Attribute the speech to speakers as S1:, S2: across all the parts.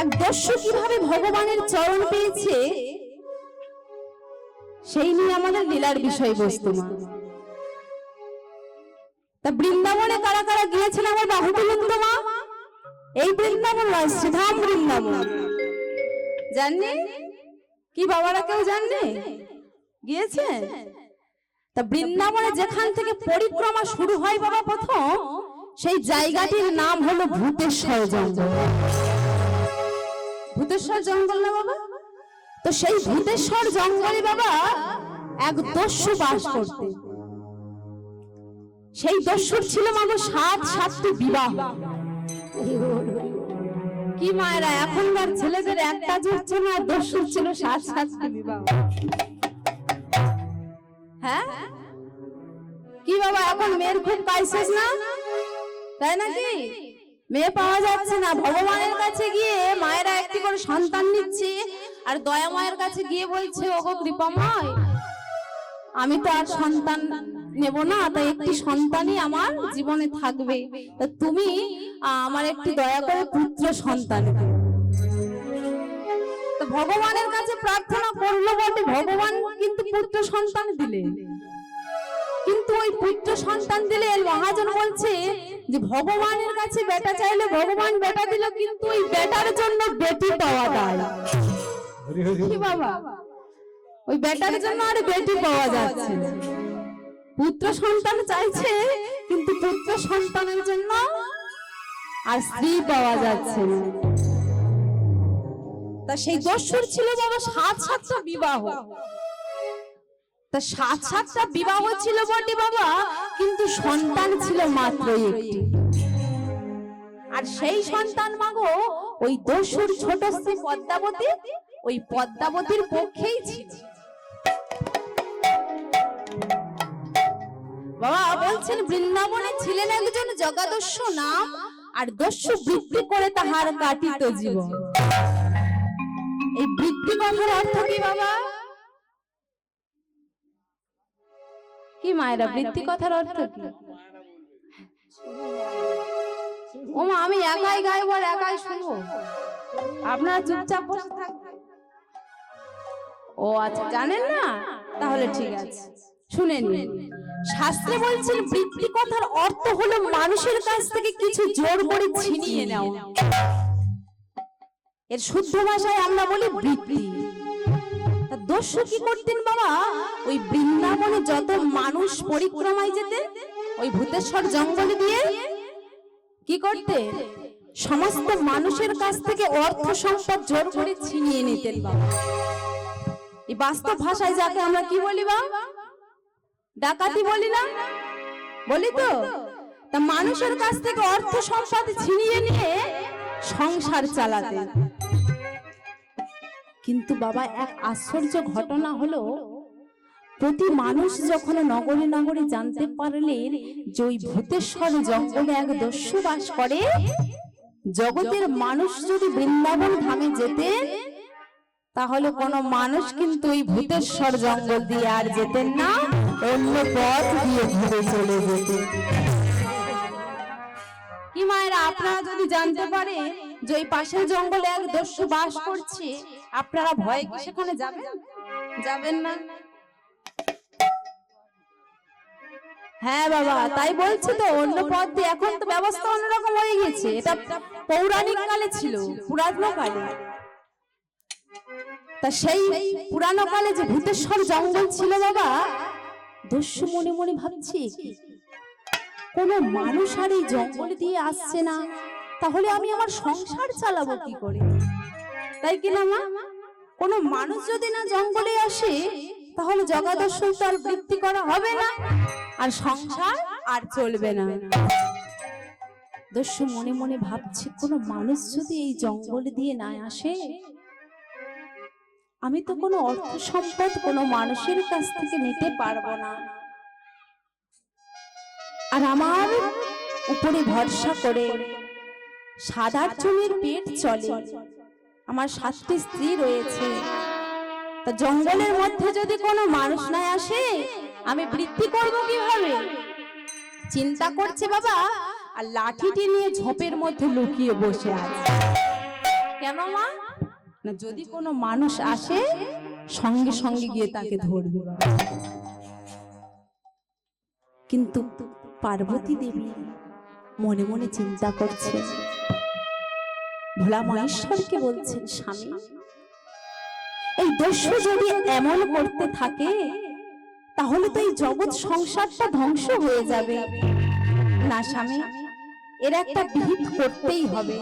S1: এক দস্যু কীভাবে ভগবানের চরণ পেয়েছে, সেই নিয়ে আমাদের লীলার বিষয়বস্তু মা। তা বৃন্দাবনে কারা কারা গিয়েছেন আমার বাহু মা? এই বৃন্দাবন নয়, শ্রীধাম বৃন্দাবন। জাননি? কি বাবারা কেউ জাননি? গিয়েছেন? তা বৃন্দাবনে যেখান থেকে পরিক্রমা শুরু হয় বাবা প্রথম সেই জায়গাটির নাম হলো ভূতেশ্বর জঙ্গল। ভূতেশ্বর জঙ্গল না বাবা? তো সেই ভূতেশ্বর জঙ্গলে বাবা এক দস্যু বাস করতে। সেই দস্যুর ছিল মাগো সাত সাতটি বিবাহ। কি মায়েরা এখনকার ছেলেদের একটা জুটছে না দস্যুর ছিল সাত সাতটি বিবাহ। হ্যাঁ? কি বাবা এখন মেয়ের খুব পাইছিস না? তাই নাকি? মেয়ে পাওয়া যাচ্ছে না। ভগবানের কাছে গিয়ে মায়েরা একটি করে সন্তান নিচ্ছে আর দয়া মায়ের কাছে গিয়ে বলছে, ওগো কৃপাময়, আমি তো আর সন্তান নেব না, তাই একটি সন্তানই আমার জীবনে থাকবে। তুমি আমার একটি দয়া করে পুত্র সন্তান ভগবানের কাছে প্রার্থনা করল বটে। ভগবান কিন্তু পুত্র সন্তান দিলে। কিন্তু ওই পুত্র সন্তান দিলে মহাজন বলছে যে ভগবানের কাছে বেটা চাইলে ভগবান বেটা দিল কিন্তু ওই বেটার জন্য বেটি পাওয়া যায় কি বাবা? ওই বেটার জন্য আর বেটি পাওয়া যাচ্ছে পুত্র সন্তান চাইছে কিন্তু পুত্র সন্তানের জন্য আর স্ত্রী পাওয়া যাচ্ছে না। তা সেই দস্যুর ছিল বাবা সাত সাতটা বিবাহ। তা সাত সাতটা বিবাহ ছিল বটে বাবা। কিন্তু সন্তান ছিল মাত্র একটি। আর সেই সন্তান মাগো ওই দস্যুর ছোট স্ত্রী পদ্মাবতী, ওই পদ্মাবতীর পক্ষেই ছিল। বাবা বলছেন, বৃন্দাবনে ছিলেন একজন জগাদস্য নাম, আর দস্যু বৃত্তি করে তাহার কাটিত জীবন। এই বৃত্তি কথার অর্থ কি বাবা? কি মায়েরা, বৃত্তি কথার অর্থ কি? ও মা আমি একাই গাইব আর একাই শুনব? আপনারা চুপচাপ বসে ও আচ্ছা জানেন না? তাহলে ঠিক আছে। শুনে নিন। শাস্ত্রে বলছেন, বৃত্তি কথার অর্থ হলো মানুষের কাছ থেকে কিছু জোর করে ছিনিয়ে নেওয়া। এর শুদ্ধ ভাষায় আমরা বলি বৃত্তি। দস্যু কি করতেন বাবা? ওই বৃন্দাবনে যত মানুষ পরিক্রমায় যেতেন, ওই ভূতেশ্বর জঙ্গলে দিয়ে কি করতে সমস্ত মানুষের কাছ থেকে অর্থ সম্পদ জোর করে ছিনিয়ে নিতেন বাবা। এই বাস্তব ভাষায় যাকে আমরা কি বলি বা ডাকাতি বলি না? বলি তো? তা মানুষের কাছ থেকে অর্থ সম্পদ ছিনিয়ে নিয়ে সংসার চালাতে কিন্তু বাবা, এক আশ্চর্য ঘটনা হলো, প্রতি মানুষ যখন নগরে নগরে জানতে পারলেন যে ওই ভূতেশ্বর জঙ্গলে এক দস্যু বাস করে, জগতের মানুষ যদি বৃন্দাবন ধামে যেতে, তাহলে কোনো মানুষ কিন্তু ওই ভূতেশ্বর জঙ্গল দিয়ে আর যেতেন না, অন্য পথ দিয়ে ঘুরে চলে যেতেন। কি মায়েরা, আপনারা যদি জানতে পারে যে পাশের জঙ্গলে এক দস্যু বাস করছে, আপনারা ভয়ে কি সেখানে যাবেন? যাবেন না। হ্যাঁ বাবা, তাই বলছি তো, অন্য পথ দিয়ে এখন তো ব্যবস্থা অন্যরকম হয়ে গেছে। এটা পৌরাণিক কালে ছিল পুরাতন কালে। তা সেই পুরানো কালে যে ভূতেশ্বর জঙ্গল ছিল বাবা, দস্যু মনে মনে ভাবছি, কোনো মানুষ আর এই জঙ্গল দিয়ে আসছে না। তাহলে আমি আমার সংসার চালাবো কি করে? তাই কি না মা? কোনো মানুষ যদি না জঙ্গলে আসে, তাহলে জগাদর্শন তো আর বৃত্তি করা হবে না, আর সংসার আর চলবে না। দস্যু মনে মনে ভাবছে, কোনো মানুষ যদি এই জঙ্গল দিয়ে না আসে, আমি তো কোনো অর্থ সম্পদ কোনো মানুষের কাছ থেকে নিতে পারব না। আর আমার উপরে ভরসা করে সাদার জমির পেট চলে। আমার সাতটি স্ত্রী রয়েছে। তা জঙ্গলের মধ্যে যদি কোনো মানুষ না আসে আমি বৃত্তি করব কীভাবে? চিন্তা করছে বাবা আর লাঠিটি নিয়ে ঝোপের মধ্যে লুকিয়ে বসে আছে। কেন মা? না যদি কোনো মানুষ আসে সঙ্গে সঙ্গে গিয়ে তাকে ধরবে। কিন্তু পার্বতী দেবী মনে মনে চিন্তা করছে ভোলা মহেশ্বরকে বলছেন স্বামী এই দস্যু যদি এমন করতে থাকে তাহলে তো এই জগৎ সংসারটা ধ্বংস হয়ে যাবে। না স্বামী এর একটা বিহিত করতেই হবে।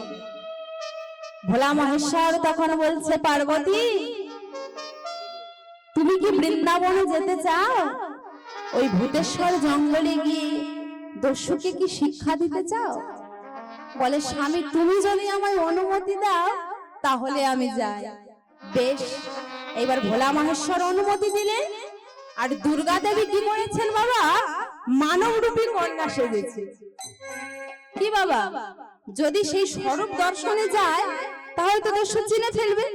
S1: ভোলা মহেশ্বর তখন বলছে পার্বতী তুমি কি বৃন্দাবনে যেতে চাও? ওই ভূতেশ্বর জঙ্গলে গিয়ে দস্যুকে কি শিক্ষা দিতে চাও? বলে, স্বামী, তুমি যদি আমায় অনুমতি দাও, তাহলে আমি যাই। বেশ, এবার ভোলা মহেশ্বর অনুমতি দিলেন আর দুর্গা দেবী কি করেছেন বাবা? মানব রূপী কন্যা সেজেছে। কি বাবা? যদি সেই স্বরূপ দর্শনে যায়, তাহলে তো দস্যু চিনে ফেলবে।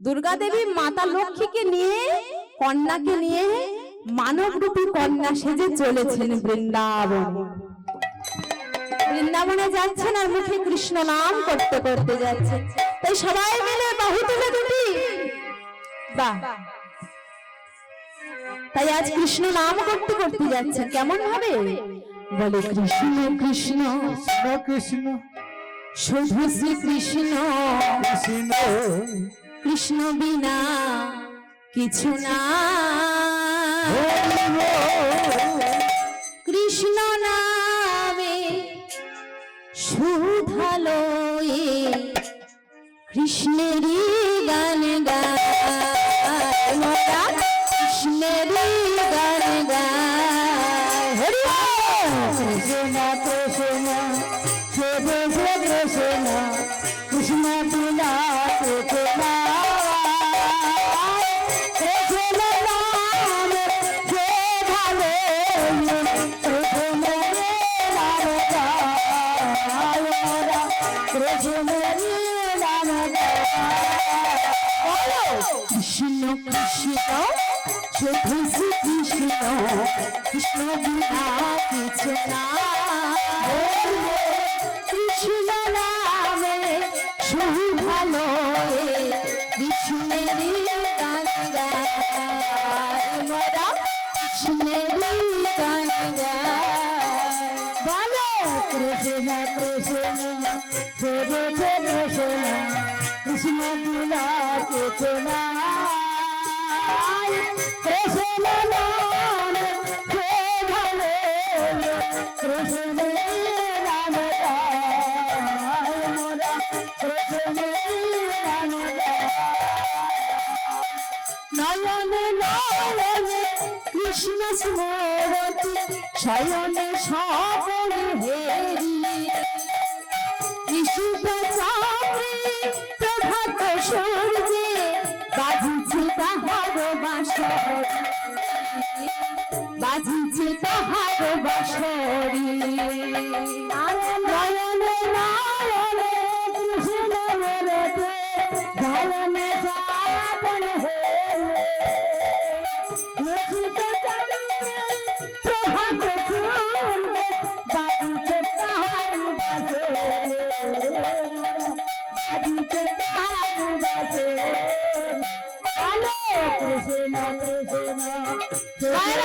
S1: দুর্গা দেবী মাতা লক্ষ্মীকে নিয়ে, কন্যাকে নিয়ে মানব রূপী কন্যা সেজে চলেছেন বৃন্দাবন। বৃন্দাবনে যাচ্ছেন আর মুখে কৃষ্ণ নাম করতে করতে যাচ্ছেন। তাই সবাই মিলে বাহু তুলে দুটি তাই আজ কৃষ্ণ নাম করতে করতে যাচ্ছেন। কেমন ভাবে বলে কৃষ্ণ কৃষ্ণ
S2: কৃষ্ণ কৃষ্ণ।
S1: শুধু শ্রী কৃষ্ণ।
S2: কৃষ্ণ।
S1: কৃষ্ণ বিনা কিছু না। কৃষ্ণ
S2: শুধু
S1: শ্রী কৃষ্ণ বিনা কিছু না কৃষ্ণ নামে শুধু ভালো কৃষ্ণেরই গান গায় মোরা কৃষ্ণেরই গান গায়
S2: বলো কৃষ্ণ কৃষ্ণ শুধু কৃষ্ণ কৃষ্ণ বিনা হে ভালো কৃষ্ণ
S1: স্মরতি শয়নে সবনে হেরি বাজিছে তাহার বাসরি। নয়নে নয়নে
S2: কৃষ্ণ বলতে ধারণে যাপন হে চন্দ্রে প্রভাত চূর্ণে বাজুতে তাহার বাজে। বাজুতে তাহার বাজে। আলো কৃষ্ণ কৃষ্ণ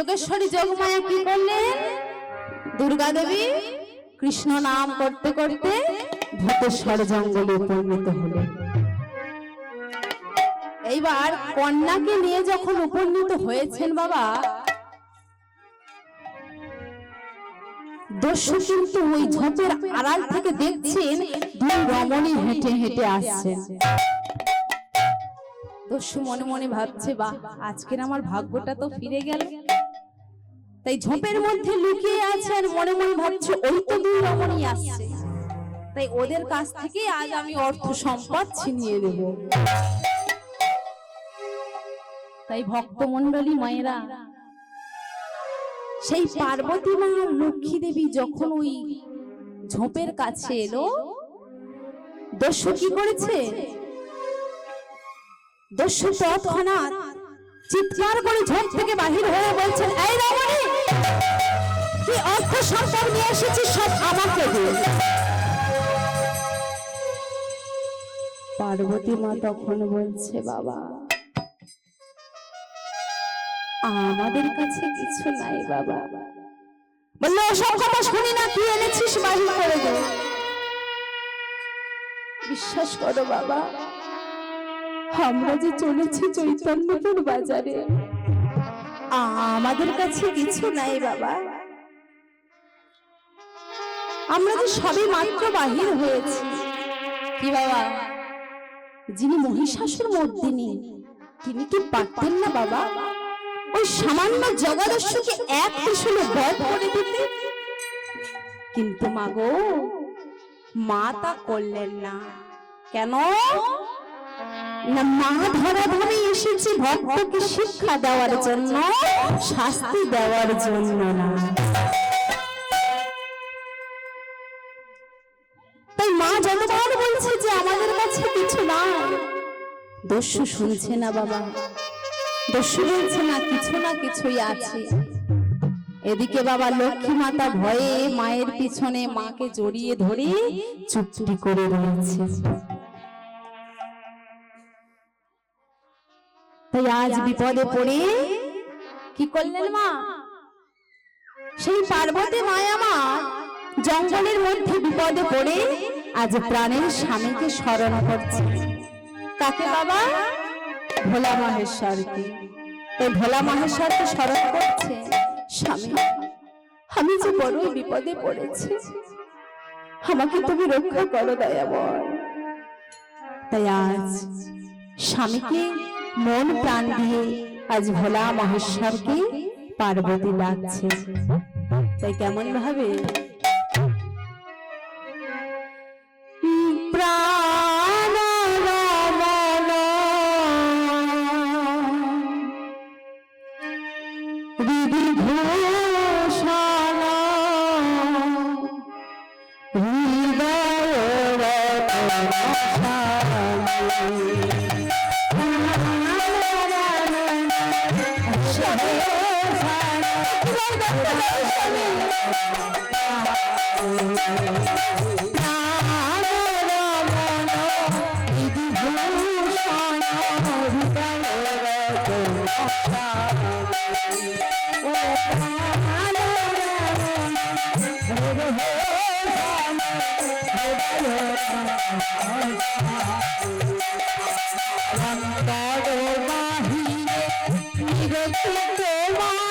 S1: যোগেশ্বরী যোগমায়া কি করলেন? দুর্গা দেবী কৃষ্ণ নাম করতে করতে ভূতেশ্বর জঙ্গলে পরিণত হলেন। এইবার কন্যাকে নিয়ে যখন উপনীত হয়েছেন বাবা, দস্যু কিন্তু ওই ঝোপের আড়াল থেকে দেখছেন দুই রমণী হেঁটে হেঁটে আসছেন। দস্যু মনে মনে ভাবছে, বাহ, আজকের আমার ভাগ্যটা তো ফিরে গেল। তাই ঝোপের মধ্যে লুকিয়ে আছে আর মনে মনে ভাবছে, ওই তো দুই রমণী আসছে। তাই ওদের কাছ থেকে আজ আমি অর্থ সম্পদ ছিনিয়ে দেব তাই ভক্তমণ্ডলী মায়েরা, সেই পার্বতী মা লক্ষ্মী দেবী যখন ওই ঝোপের কাছে এলো, দস্যু কি করেছে? দস্যু তৎক্ষণাৎ চিৎকার করে ঝোপ থেকে বাহির হয়ে বলছেন, এই রমণী কি অর্থ সম্পদ নিয়ে এসেছিস, সব আমাকে দে। পার্বতী মা তখন বলছে, বাবা, আমাদের কাছে কিছু নাই, বাবা। বলল, ওসব কথা শুনি না কি এনেছিস, বাহির করে দে। বিশ্বাস করো, বাবা আমরা যে চলেছি চৈতন্যপুর বাজারে, আমাদের কাছে কিছু নাই বাবা। আমরা যে সবে মাত্র বাহির হয়েছি। কি বাবা? যিনি মহিষাসুর মর্দিনী, তিনি কি পারতেন না বাবা? ওই সামান্য জগাদস্যুকে এক ত্রিশূলে বধ করে দিতে? কিন্তু মাগো মা তা করলেন না। কেন? মা ধরা ধরে এসেছে ভক্তকে শিক্ষা দেওয়ার জন্য, শাস্তি দেওয়ার জন্য না। তাই মা যতবার বলছে যে আমাদের কাছে কিছু নাই, দস্যু শুনছে না বাবা। দস্যু বলছে না কিছু না, কিছুই আছে। এদিকে বাবা লক্ষ্মী মাতা ভয়ে মায়ের পিছনে মাকে জড়িয়ে ধরে চুপটি করে রয়েছে। তাই আজ বিপদে পড়ে কি করলেন মা? সেই পার্বতী মায়া মা জঙ্গলের মধ্যে বিপদে পড়ে আজ প্রাণের স্বামীকে স্মরণ করছে। কাকে বাবা? ভোলা মহেশ্বরকে। এই ভোলা মহেশ্বরকে স্মরণ করছে স্বামী। আমি যে বড়ই বিপদে পড়েছি। আমাকে তুমি রক্ষা করো দয়াবর তাই আজ স্বামীকে মন প্রাণ দিয়ে আজ ভোলা মহেশ্বরকে পার্বতী লাগছে তাই কেমন ভাবে মা